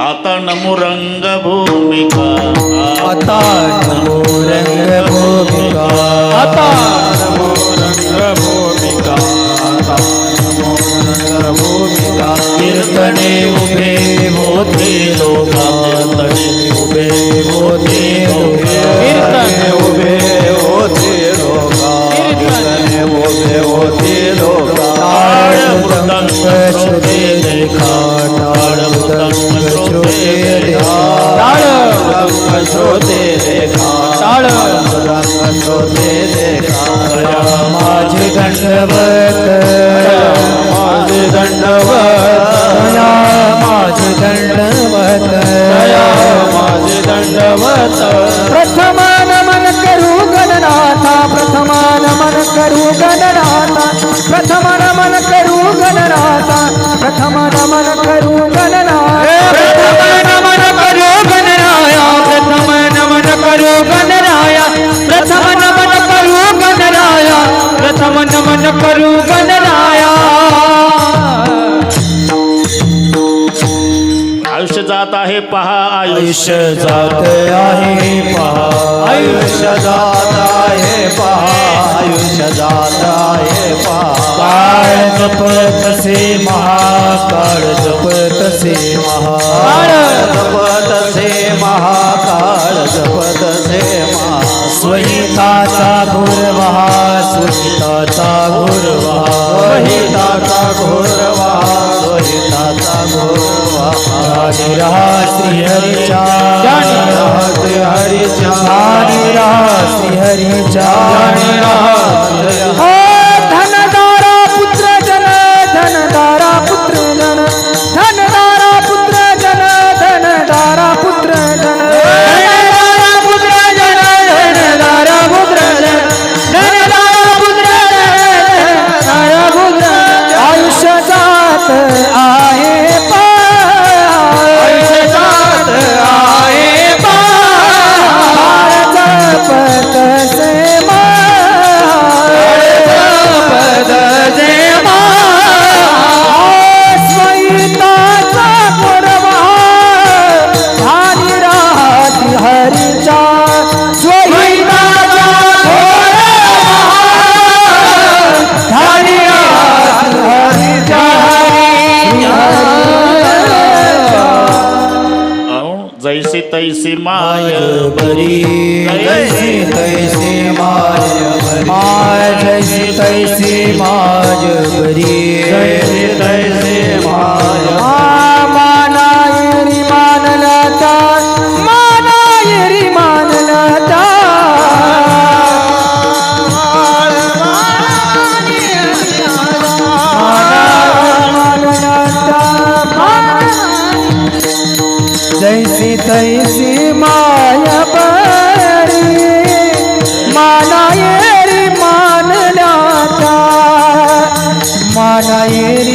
आता नमो रंग भूमिका आता नमो रंगभूमिका. आता नमो रंगभूमिका. आता नमो रंगभूमिका. कीर्तने उभे होते लोका कीर्तने उभे होते कीर्तने उभे होते लोका कीर्तने उभे होते लोका टाळ मृदंग श्रोते देखा टाळ रंग श्रोते देखा माझे दंडवत. माझे दंडवत. माझे दंडवत. माझे दंडवत. प्रथम नमन करू गणनाथा प्रथम नमन करू गणनाथा प्रथम नमन करू गणनाथा प्रथम नमन करू गणनाथा. करू बनराया आयुष्य जात आहे पहा आयुष्य. जात आहे पहा. आयुष्य जात आहे पहा. आयुष्य जात आहे पहा. काळ जप तसे महा काळ जप तसे महा काळ जप तसे महा श्री हरिचा श्री हरिचा श्री हरिचा जैसी तैसी माय बरी जैसी तैसी माय माय जैसी तैसी माय बरी। जैसे तैसे माया जैसी तैसी माया बरी माना येरी मानल्याचा माना येरी